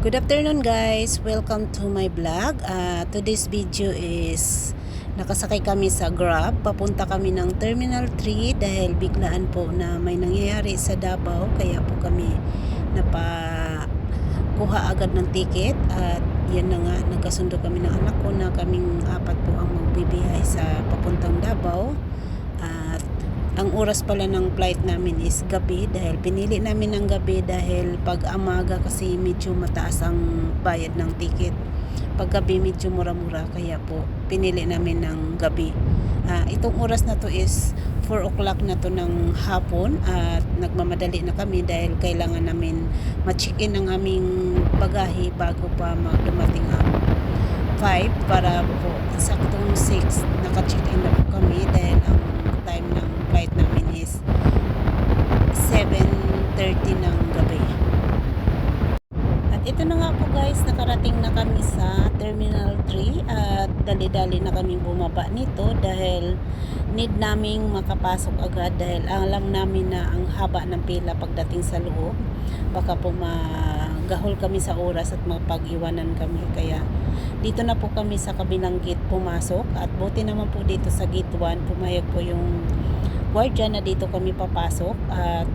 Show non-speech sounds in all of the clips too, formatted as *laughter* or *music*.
Good afternoon guys! Welcome to my vlog. Uh, today's video is nakasakay kami sa Grab. Papunta kami ng Terminal 3 dahil biglaan po na may nangyayari sa Davao. Kaya po kami napakuha agad ng ticket at yan na nga, nagkasundo kami ng anak ko na kaming apat po ang magbibiyahe sa papuntang Davao. Ang oras pala ng flight namin is gabi dahil pinili namin ng gabi dahil pag amaga kasi medyo mataas ang bayad ng ticket. Pag gabi medyo mura-mura kaya po pinili namin ng gabi. Ah, itong oras na to is 4 o'clock na to ng hapon at nagmamadali na kami dahil kailangan namin ma-check-in ang aming bagahe bago pa mag- dumating ang 5 para po saktong 6 naka-check-in na po kami dahil ang time ng flight namin is 7.30 ng gabi. At ito na nga po guys, nakarating na kami sa Terminal 3 at dali-dali na kami bumaba nito dahil need naming makapasok agad dahil alam namin na ang haba ng pila pagdating sa loob. Baka po magahol kami sa oras at mapag-iwanan kami kaya dito na po kami sa kabilang gate pumasok at buti naman po dito sa gate 1 pumayag po yung guardia na dito kami papasok at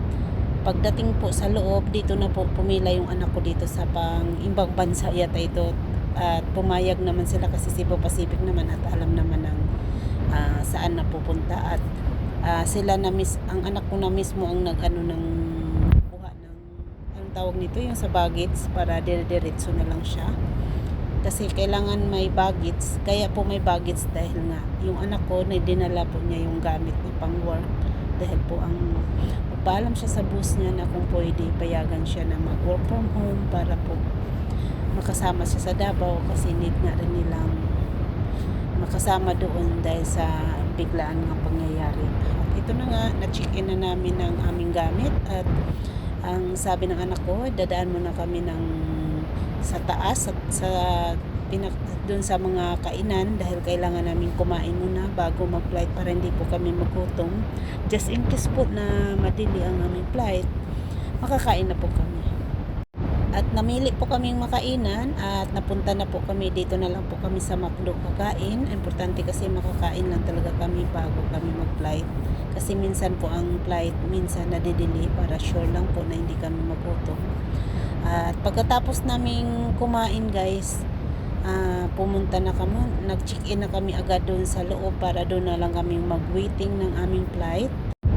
pagdating po sa loob dito na po pumila yung anak ko dito sa pang ibang bansa yata ito. At pumayag naman sila kasi Cebu Pacific naman at alam naman ng ah, saan na pupunta. At ah, sila na mis ang anak ko na mismo ang nag-ano ng kuha ng anong tawag nito yung sa baggage para dire-diretso na lang siya. Kasi kailangan may baggage kaya po may baggage dahil nga yung anak ko na dinala po niya yung gamit niya pang work. Dahil po ang magpaalam siya sa boss niya na kung pwede payagan siya na mag work from home para po makasama siya sa Davao kasi need nga rin nilang makasama doon dahil sa biglaan ng pangyayari. At ito na nga na-check-in na namin ng aming gamit at ang sabi ng anak ko dadaan muna kami ng sa taas at sa pinak doon sa mga kainan dahil kailangan namin kumain muna bago mag-flight para hindi po kami magutom. Just in case po na madili ang aming flight, makakain na po kami. At namili po kaming makainan at napunta na po kami dito na lang po kami sa Macdo kakain. Importante kasi makakain lang talaga kami bago kami mag-flight. Kasi minsan po ang flight, minsan nadidili para sure lang po na hindi kami magutom. At pagkatapos naming kumain guys, ah, pumunta na kami, nag-check-in na kami agad doon sa loob para doon na lang kami mag-waiting ng aming flight.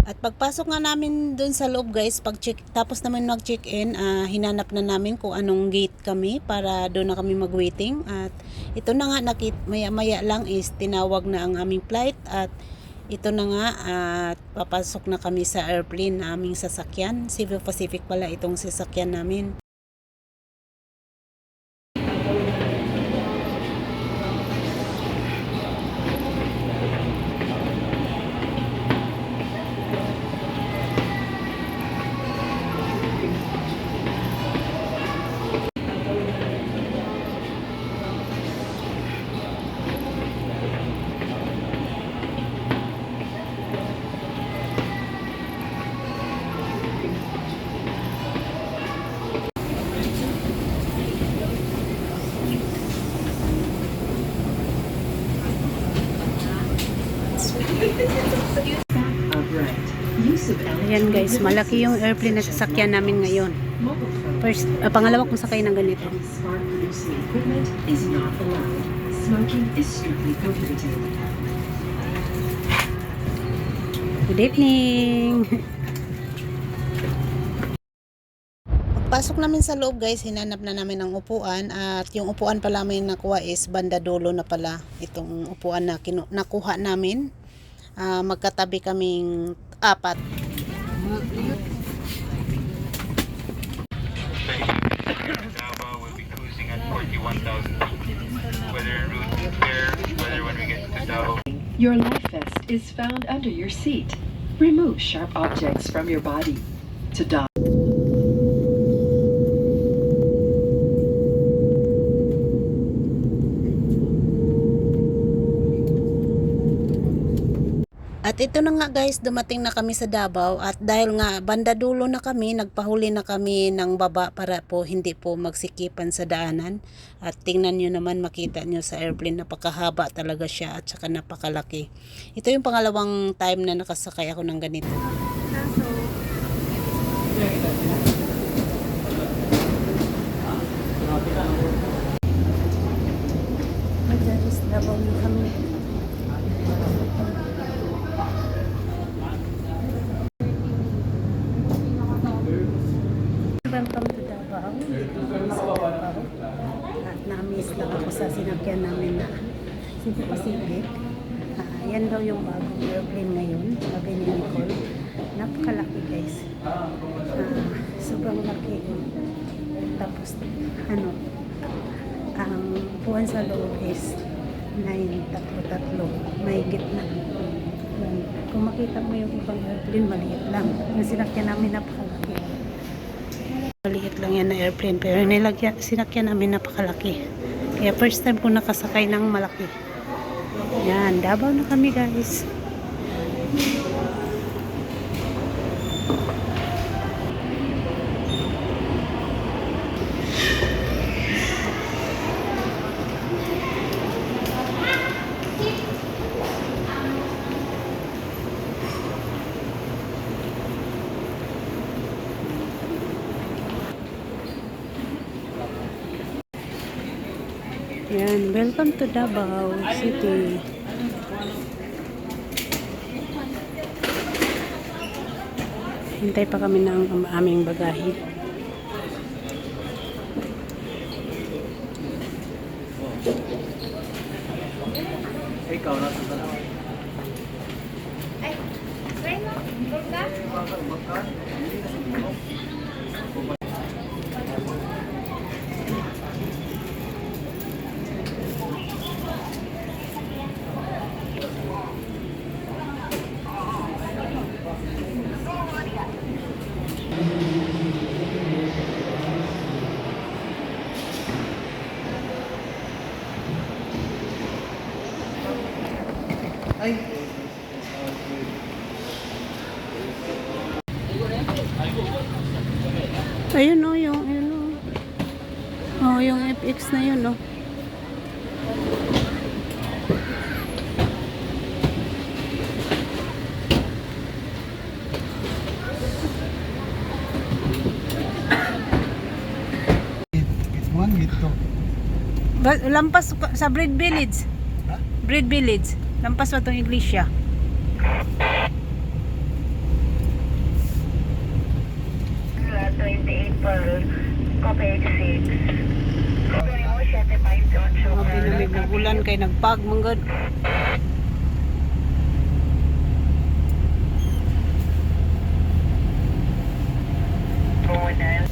At pagpasok nga namin doon sa loob guys, pag check, tapos naman mag-check-in, ah, hinanap na namin kung anong gate kami para doon na kami mag-waiting. At ito na nga, nakit, maya-maya lang is tinawag na ang aming flight at ito na nga at papasok na kami sa airplane na aming sasakyan. Cebu Pacific pala itong sasakyan namin. Ayan guys, malaki yung airplane na sasakyan namin ngayon. First, ah, pangalawa kong sakay ng ganito. Good evening! Pagpasok namin sa loob guys, hinanap na namin ang upuan at yung upuan pala may nakuha is banda dulo na pala itong upuan na nakuha namin. Ah, magkatabi kaming apat. Davao will be cruising at 41,000 feet. Whether en route there, whether when we get to Davao. Your life vest is found under your seat. Remove sharp objects from your body. To dock. At ito na nga guys, dumating na kami sa Davao at dahil nga banda dulo na kami, nagpahuli na kami ng baba para po hindi po magsikipan sa daanan. At tingnan nyo naman, makita nyo sa airplane, napakahaba talaga siya at saka napakalaki. Ito yung pangalawang time na nakasakay ako ng ganito. Guys, Davao na kami. Welcome to Davao. Dito kami sa Davao. At na-miss lang ako sa sinakyan namin na Cebu Pacific. Ah, yan daw yung bagong airplane ngayon. Sabi ni Nicole. Napakalaki guys. Ah, sobrang laki. Tapos, ano, ang buwan sa loob is 9, tatlo, tatlo. May gitna. Kung makita mo yung ibang airplane, maliit lang. Yung sinakyan namin napakalaki. Maliit lang yan na airplane pero nilagyan, sinakyan namin napakalaki. Kaya first time ko nakasakay ng malaki. Yan, Davao na kami guys. Yan, welcome to Davao City. Hintay pa kami ng aming bagahe. Ayun o, yung, ayun o. Oh, yung FX na yun o. Gate 1, gate 2. Ba- lampas sa Bread Village. Bread Village. Lampas pa itong iglesia. Lot 28 per Copeg 6. Gawin mo 7.8 Mga binamig ng ulan kay nagpag manggod. Bonal.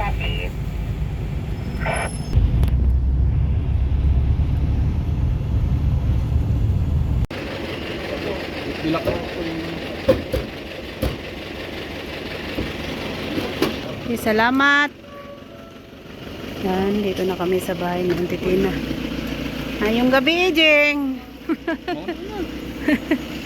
7 Okay, salamat. Yan, dito na kami sa bahay ni Auntie Tina. Ngayong gabi, Jeng. *laughs*